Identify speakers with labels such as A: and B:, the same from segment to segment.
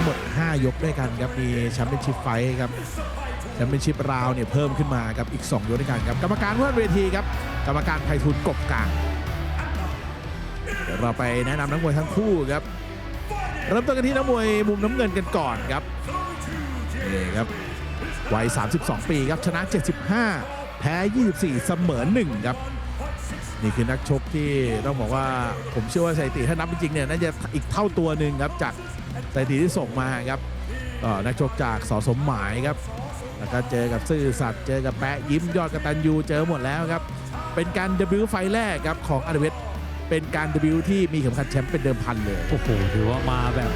A: งหมด 5 ยกด้วยกันครับมีแชมเปี้ยนชิพไฟท์ครับแชมเปี้ยนชิพราวเนี่ยเพิ่มขึ้นมาครับอีก 2 ยกด้วยกันครับกรรมการว่าเวทีครับกรรมการไพฑูรย์กบกลางเดี๋ยวเราไปแนะนำนักมวยทั้งคู่ครับเริ่มต้นกันที่นักมวยมุมน้ำเงินกันก่อนครับนี่ครับวัย 32 ปีครับชนะ 75 แพ้ 24 เสมอ1ครับนี่คือนักชกที่ต้องบอกว่าผมเชื่อว่าสถิติถ้านับจริงเนี่ยน่าจะอีกเท่าตัวหนึ่งครับจาก สถิติที่ส่งมาครับนักชกจากสอสมหมายครับ แล้วก็เจอกับซื่อสัตย์เจอกับแปะยิ้มยอดกระตันยูเจอหมดแล้วครับ เป็นการเดบิวต์ไฟแรกครับของอารเวสเป็นการเดบิวต์ที่มีเข็มขัดแชมป์เป็นเดิมพันเลย
B: โอ้โหถือว่ามาแบบ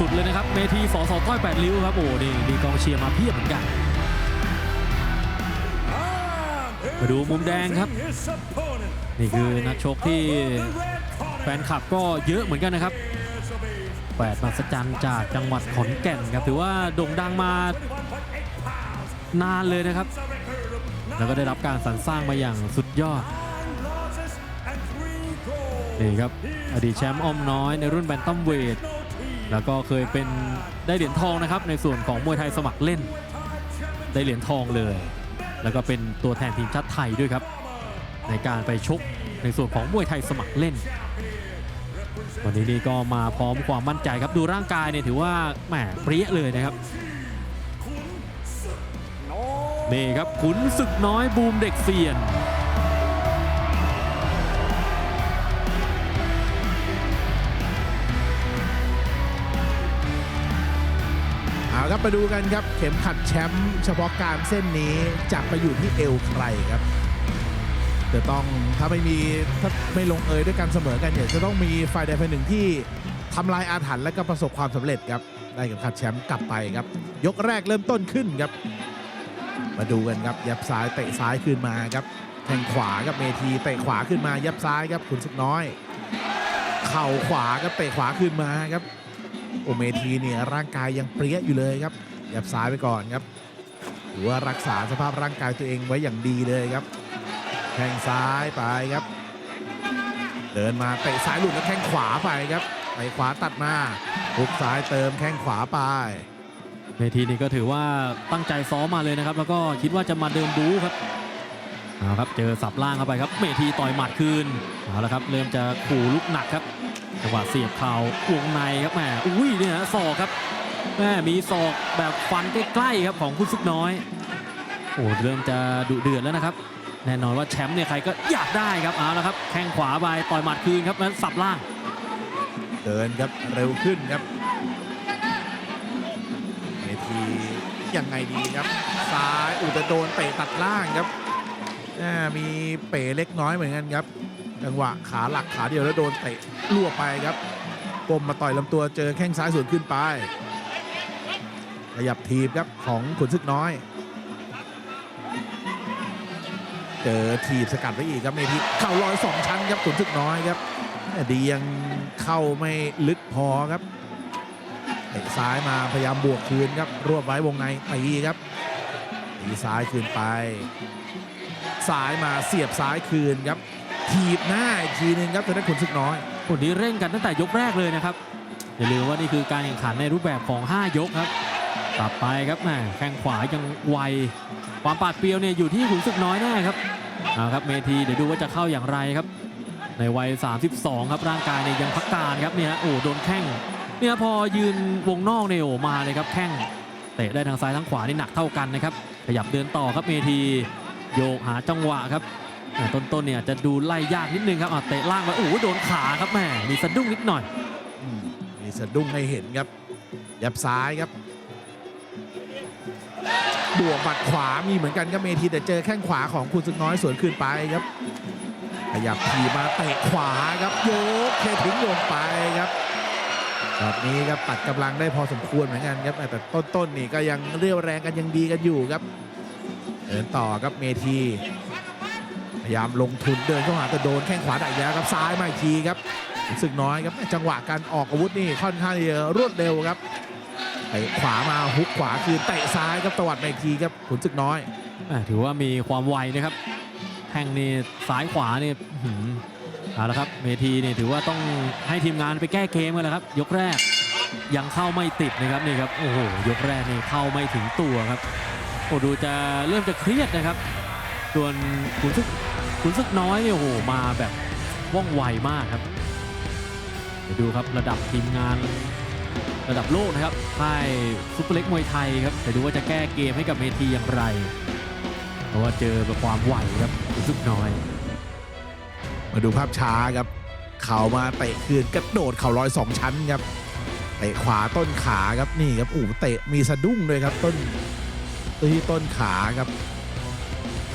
B: สุดๆเลยนะครับเมทีสอสอต้อยแปดริ้วครับโอ้นี่มีกองเชียร์มาเพียบเหมือนกันมาดูมุมแดงครับ นี่คือนักชกที่แฟนคลับก็เยอะเหมือนกันนะครับ แปดมาสจันจากจังหวัดขอนแก่นครับถือว่าโด่งดังมานานเลยนะครับ แล้วก็ได้รับการสรรสร้างมาอย่างสุดยอดนี่ครับอดีตแชมป์อ้อมน้อยในรุ่นแบนตัมเวทแล้วก็เคยเป็นได้เหรียญทองนะครับในส่วนของมวยไทยสมัครเล่น ได้เหรียญทองเลย แล้วก็เป็นตัวแทนทีมชาติไทยด้วยครับ ในการไปชกในส่วนของมวยไทยสมัครเล่น วันนี้นี่ก็มาพร้อมความมั่นใจครับดูร่างกายเนี่ยถือว่าแหมเปรี้ยเลยนะครับนี่ครับขุนศึกน้อยบูมเด็กเซียน
A: เอาครับมาดูกันครับ เข็มขัดแชมป์เฉพาะการเส้นนี้จะไปอยู่ที่เอวใครครับ จะต้องถ้าไม่มีถ้าไม่ลงเอยด้วยกันเสมอกันเนี่ยจะต้องมีฝ่ายใดฝ่ายหนึ่งที่ทำลายอาถรรพ์และก็ประสบความสำเร็จครับได้เข็มขัดแชมป์กลับไปครับ ยกแรกเริ่มต้นขึ้นครับ มาดูกันครับยับซ้ายเตะซ้ายขึ้นมาครับแทงขวาครับเมทีเตะขวาขึ้นมายับซ้ายครับขุนศึกน้อย เข่าขวาครับเตะขวาขึ้นมาครับโอเมทีเนี่ยร่างกายยังเปรี้ยอยู่เลยครับยับซ้ายไปก่อนครับหรือว่ารักษาสภาพร่างกายตัวเองไว้อย่างดีเลยครับ ข้งซ้ายไปครับ เดินมาเตะซ้ายหลุดแล้วแข้งขวาไปครับเตะขวาตัดมาหุกซ้ายเติมแข้งขวาไป
B: เวทีนี้ก็ถือว่าตั้งใจซ้อมมาเลยนะครับ แล้วก็คิดว่าจะมาเดินบู๊ครับเอาครับเจอสับล่างเข้าไปครับเมทีต่อยหมัดคืนเอาละครับเริ่มจะขู่ลุกหนักครับจังหวะเสียบเข่าวงในครับแหมอุ้ยเนี่ยศอกครับแหมมีศอกแบบฟันใกล้ๆครับของคุณซึกน้อยโอ้เริ่มจะดุเดือดแล้วนะครับ แน่นอนว่าแชมป์เนี่ยใครก็อยากได้ครับเอาละครับแข้งขวาไปต่อยหมัดคืนครับแล้วสับล่าง
A: เดินครับเร็วขึ้นครับเมทียังไงดีครับ ซ้ายอุตโดนเตะตัดล่างครับมีเป๋เล็กน้อยเหมือนกันครับ จังหวะขาหลักขาเดียวแล้วโดนเตะล่วไปครับก้มมาต่อยลำตัวเจอแข้งซ้ายสวนขึ้นไปขยับทีบครับของขุนศึกน้อย เจอทีบสกัดไปอีกครับเมทีเข่าลอยสองชั้นครับขุนศึกน้อยครับดียังเข้าไม่ลึกพอครับเตะซ้ายมาพยายามบวกคืนครับรวบไว้วงในตีครับตีซ้ายคืนไปซ้ายมาเสียบซ้ายคืนครับทีบหน้าอีกทีหนึงครับทางด้านขุนศึกน้อย
B: คนนี้เร่งกันตั้งแต่ยกแรกเลยนะครับอย่าลืมว่านี่คือการแข่งขันในรูปแบบของ 5 ยกครับ ตัดไปครับแหมแข้งขวายังไว ความปาดเปรียวเนี่ยอยู่ที่ขุนศึกน้อยแน่ครับเอาครับเมทีเดี๋ยวดูว่าจะเข้าอย่างไรครับ ในวัย 32 ครับร่างกายเนี่ยยังพักการครับเนี่ยโอ้โดนแข้งเนี่ยพอยืนวงนอกเนี่ยโอ้มาเลยครับแข้งเตะได้ทางซ้ายทั้งขวานี่หนักเท่ากันนะครับขยับเดินต่อครับเมทีโยกหาจังหวะครับต้นๆเนี่ยจะดูไล่ยากนิดนึงครับอะเตะล่างไปโอ้โหโดนขาครับแม่มีสะดุ้งนิดหน่อย
A: มีสะดุ้งให้เห็นครับยับซ้ายครับ บวกบัดขวามีเหมือนกันครับเมทีแต่เจอแข้งขวาของคุณศึกน้อยสวนคืนไปครับขยับทีมาเตะขวาครับโยกเคทิ้งลงไปครับแบบนี้ครับตัดกำลังได้พอสมควรเหมือนกันครับแต่ต้นๆนี่ก็ยังเรียวแรงกันยังดีกันอยู่ครับเดินต่อครับเมทีพยายามลงทุนเดินเข้าหาแต่โดนแข้งขวาได้อีกแล้วครับซ้ายมาอีกทีครับสึกน้อยครับจังหวะการออกอาวุธนี่ค่อนข้างจะรวดเร็วครับ เตะขวามาฮุกขวาคือเตะซ้ายครับตวัดมาอีกทีครับขุนศึกน้อย
B: อถือว่ามีความไวนะครับแข้งนี่ซ้ายขวานี่อื้อหือเอาละครับเมทีเนี่ยถือว่าต้องให้ทีมงานไปแก้เกมกันแล้วครับ ยกแรกยังเข้าไม่ติดนะครับนี่ครับโอ้โหยกแรกนี่เข้าไม่ถึงตัวครับโอ้ดูจะเริ่มจะเครียดนะครับ ส่วนขุนศึกขุนศึกน้อยเนี่ยโอ้โหมาแบบว่องไวมากครับเดี๋ยวดูครับระดับทีมงาน ระดับโลกนะครับค่ายซุปเปอร์เล็กมวยไทยครับเดี๋ยวดูว่าจะแก้เกมให้กับเมทีอย่างไร เพราะว่าเจอแบบความไหวครับขุนศึกน้อย
A: มาดูภาพช้าครับ เข่ามาเตะคืนกระโดดเข่าลอยสองชั้นครับเตะขวาต้นขาครับนี่ครับอู้เตะมีสะดุ้งด้วยครับต้นที่ต้นขาครับ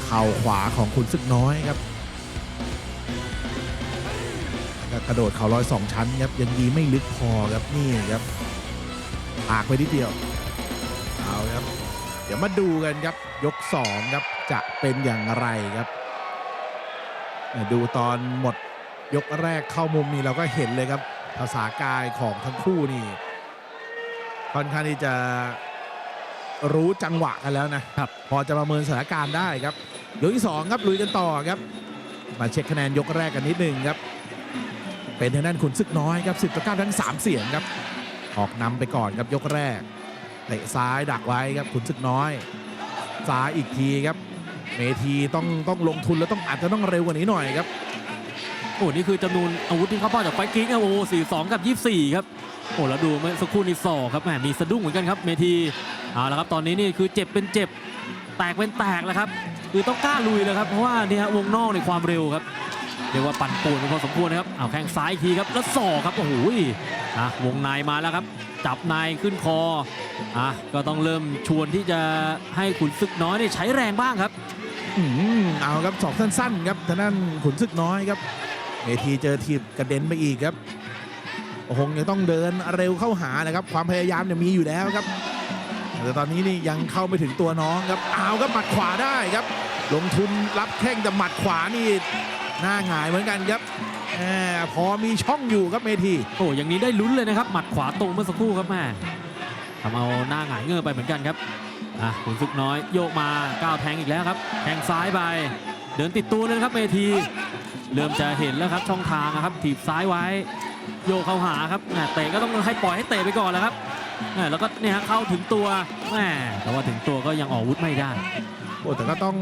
A: เข่าขวาของคุณซึกน้อยครับ ก็กระโดดเข่าลอยสองชั้นครับยังดีไม่ลึกพอครับนี่ครับปากไปนิดเดียวเอาครับ เดี๋ยวมาดูกันครับยกสองครับจะเป็นอย่างไรครับ ดูตอนหมดยกแรกเข้ามุมนี้เราก็เห็นเลยครับ ภาษากายของทั้งคู่นี่ค่อนข้างที่จะรู้จังหวะกันแล้วนะครับ พอจะประเมินสถานการณ์ได้ครับยกที่สองครับลุยกันต่อครับ มาเช็คคะแนนยกแรกกันนิดหนึ่งครับ เป็นทางด้านขุนศึกน้อยครับสิบต่อเก้าทั้งสามเสียงครับ ออกนำไปก่อนครับยกแรกเตะซ้ายดักไว้ครับขุนศึกน้อย ซ้ายอีกทีครับ เมทีต้องต้องลงทุนแล้วต้องอาจจะต้องเร็วกว่านี้หน่อยครับ
B: โอ้นี่คือจำนวนอาวุธที่เขาป้าจากไฟกิ้งครับโอ้สี่สองกับยี่สี่ครับโอ้แล้วดูเมื่อสักครู่นี้ศอกครับแหมมีสะดุ้งเหมือนกันครับ เมทีเอาละครับตอนนี้นี่คือเจ็บเป็นเจ็บแตกเป็นแตกแล้วครับคือต้องกล้าลุยเลยครับเพราะว่านี่ฮะวงนอกในความเร็วครับ เรียกว่าปั่นป่วนกันพอสมควรนะครับเอาแข้งซ้ายทีครับแล้วศอกครับโอ้โหอะวงในมาแล้วครับ จับในขึ้นคออะก็ต้องเริ่มชวนที่จะให้ขุนศึกน้อยใช้แรงบ้างครับ
A: อืมเอาครับสอกสั้นๆครับทางด้านขุนศึกน้อยครับเมทีเจอทีบกระเด็นไปอีกครับโอ้โหยังต้องเดินเร็วเข้าหานะครับ ความพยายามเนี่ยมีอยู่แล้วครับแต่ตอนนี้นี่ยังเข้าไม่ถึงตัวน้องครับเอาครับหมัดขวาได้ครับ ลงทุนรับแข้งแต่หมัดขวานี่ หน้าหงายเหมือนกันครับแหมพอมีช่องอยู่ครับเมที
B: โอ้อย่างนี้ได้ลุ้นเลยนะครับหมัดขวาตรงเมื่อสักครู่ครับแม่ทำเอาหน้าหงายเงือไปเหมือนกันครับอะขุนศึกน้อยโยกมาก้าวแทงอีกแล้วครับแทงซ้ายไป เดินติดตัวเลยครับเมทีเริ่มจะเห็นแล้วครับช่องทางนะครับถีบซ้ายไว้ โยกเข้าหาครับแหม่เตะก็ต้องให้ปล่อยให้เตะไปก่อนแล้วครับแหม่แล้วก็เนี่ยเข้าถึงตัวแม่แต่ว่าถึงตัวก็ยังออกวุธไม่ได้
A: โอ้แต่ก็ต้อง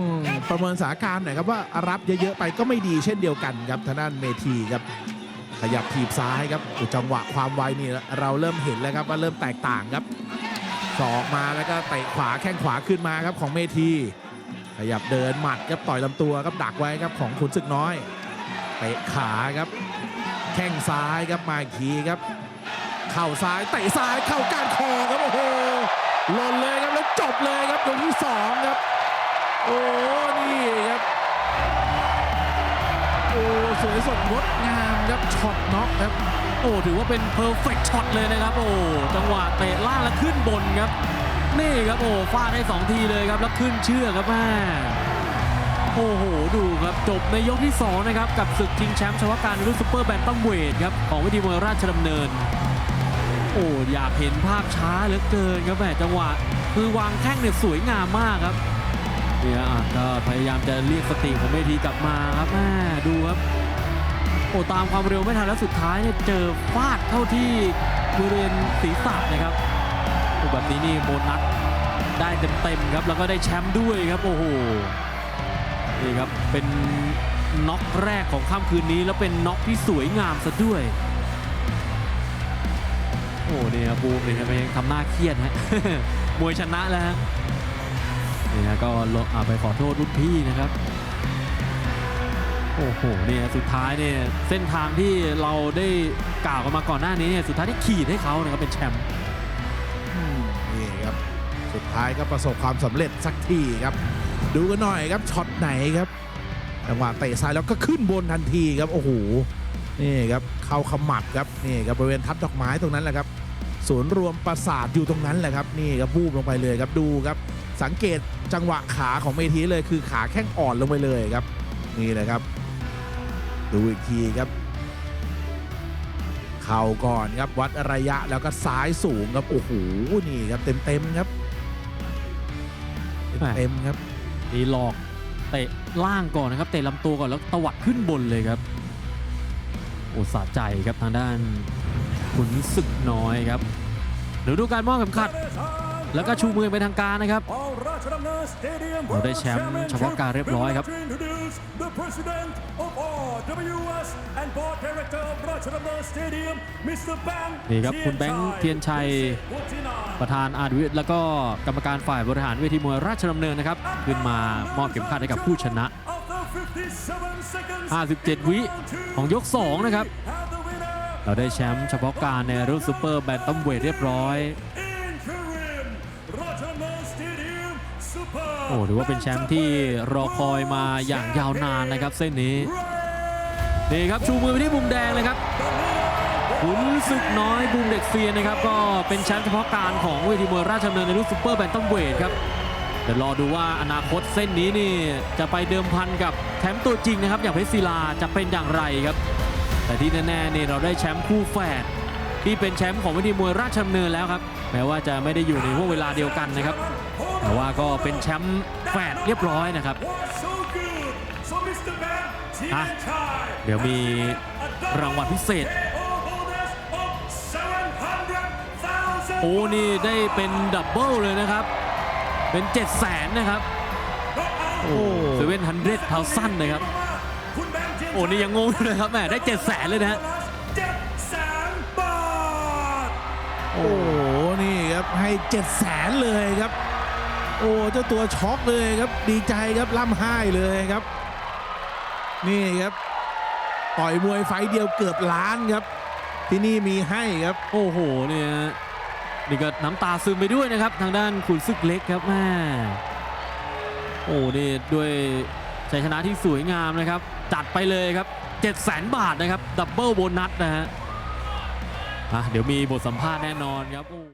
A: ประเมินสถานการณ์หน่อยครับว่ารับเยอะๆไปก็ไม่ดีเช่นเดียวกันครับทางด้านเมทีครับขยับถีบซ้ายครับจังหวะความไวนี่เราเริ่มเห็นแล้วครับว่าเริ่มแตกต่างครับศอกมาแล้วก็เตะขวาแข้งขวาขึ้นมาครับของเมที ขยับเดินหมัดครับต่อยลำตัวครับดักไว้ครับของขุนศึกน้อยเตะขาครับ แข้งซ้ายครับมาอีกทีครับ เข่าซ้ายเตะซ้ายเข้ากานคอครับโอ้โหหล่นเลยครับแล้วจบเลยครับยกที่สองครับ โอ้นี่ครับโอ้สวยสดงดงามครับช็อตน็อกครับ
B: โอ้ถือว่าเป็นเพอร์เฟกช็อตเลยนะครับโอ้จังหวะเตะล่างแล้วขึ้นบนครับ นี่ครับโอ้ฟาดได้สองทีเลยครับแล้วขึ้นเชือกครับแม่โอ้โหดูครับจบในยกที่2นะครับกับศึกชิงแชมป์เฉพาะการรุ่นซูเปอร์แบนตัมเวทครับของวิธีมวยราชดำเนิน โอ้อยากเห็นภาพช้าเหลือเกินครับแม่จังหวะ คือวางแข้งเนี่ยสวยงามมากครับ เนี่ยอะก็พยายามจะเรียกสติของเวทีกลับมาครับแม่ดูครับโอ้ตามความเร็วไม่ทันแล้วสุดท้ายเนี่ยเจอฟาดเข้าที่บริเวณศีรษะนะครับโอ้แบบนี้นี่โบนัสได้เต็มๆครับแล้วก็ได้แชมป์ด้วยครับโอ้โหนี่ครับเป็นน็อกแรกของค่ำคืนนี้ แล้วเป็นน็อกที่สวยงามซะด้วย โอ้เนี่ยบูมเนี่ยครับยังทำหน้าเครียดฮะมวยชนะแล้วฮะ นี่นะก็ลงไปขอโทษรุ่นพี่นะครับ โอ้โหเนี่ยสุดท้ายเนี่ยเส้นทางที่เราได้กล่าวกันมาก่อนหน้านี้เนี่ยสุดท้ายที่ขีดให้เขานะครับเป็นแชมป์
A: นี่ครับสุดท้ายก็ประสบความสำเร็จสักทีครับ ดูกันหน่อยครับช็อตไหนครับจังหวะเตะซ้ายแล้วก็ขึ้นบนทันทีครับโอ้โหนี่ครับเข้าขมับครับนี่ครับบริเวณทับดอกไม้ตรงนั้นแหละครับศูนย์รวมประสาทอยู่ตรงนั้นแหละครับนี่ครับบูบลงไปเลยครับดูครับ สังเกตจังหวะขาของเมทีเลยคือขาแข้งอ่อนลงไปเลยครับ นี่แหละครับ ดูอีกทีครับ เข่าก่อนครับวัดระยะแล้วก็ซ้ายสูงครับโอ้โหนี่ครับเต็มเต็มๆครับเต็มๆครับ
B: มีหลอกเตะล่างก่อนนะครับ เตะลำตัวก่อนแล้วตวัดขึ้นบนเลยครับโอ้สะใจครับทางด้านขุนศึกน้อยครับเดี๋ยวดูการมอบเข็มขัด แล้วก็ชูมือไปนทางการนะครับ
C: เราได้แชมป์เฉพาะการเรียบร้อยครับ
B: นี่ครับ คุณแบงค์เทียนชัย ประธานอาร์วิทย์แล้วก็กรรมการฝ่ายบริหารเวทีมวยราชดำเนินนะครับ ขึ้นมามอบเข็มขัดให้กับผู้ชนะ 57 วิของยก 2 นะครับ เราได้แชมป์เฉพาะการในรุ่นซูเปอร์แบนตัมเวทเรียบร้อย โอ้ถือว่าเป็นแชมป์ที่รอคอยมาอย่างยาวนานนะครับ เส้นนี้นี่ครับชูมือไปที่มุมแดงเลยครับขุนศึกน้อยบูมเด็กเฟียนนะครับ ก็เป็นแชมป์เฉพาะการของเวทีมวยราชดำเนินในรุ่นซูเปอร์แบนตัมเวทครับเดี๋ยวรอดูว่าอนาคตเส้นนี้นี่จะไปเดิมพันกับแชมป์ตัวจริงนะครับ อย่างเพชรศิลาจะเป็นอย่างไรครับ แต่ที่แน่ๆนี่เราได้แชมป์คู่แฝดที่เป็นแชมป์ของเวทีมวยราชดำเนินแล้วครับ แม้ว่าจะไม่ได้อยู่ในห่วงเวลาเดียวกันนะครับ แต่ว่าก็เป็นแชมป์แฝดเรียบร้อยนะครับ
C: อะ
B: เดี๋ยวมีรางวัลพิเศษ โอ้นี่ได้เป็นดับเบิลเลยนะครับ เป็น7 0 0แสนนะครับ โอ้เซเว่นฮันเดรทเทาสั้นนะครับ โอ้นี่ยังงงอยู่เลยครับแหมได้7 0 0แสนเลยนะฮะ
C: เจ็ดแสนบาท
A: โอ้โหนี่ ครับให้7 0 0แสนเลยครับ โอ้เจ้าตัวช็อกเลยครับ ดีใจครับล่ำไห้เลยครับ นี่ครับต่อยมวยไฟเดียวเกือบล้านครับ ที่นี่มีให้ครับ
B: โอ้โหเนี่ยนี่ก็น้ำตาซึมไปด้วยนะครับ ทางด้านขุนศึกเล็กครับแม่โอ้นี่ด้วยชัยชนะที่สวยงามนะครับ จัดไปเลยครับ7 0 0 0 0 0บาทนะครับ ดับเบิลโบนัสนะฮะอะเดี๋ยวมีบทสัมภาษณ์แน่นอนครับ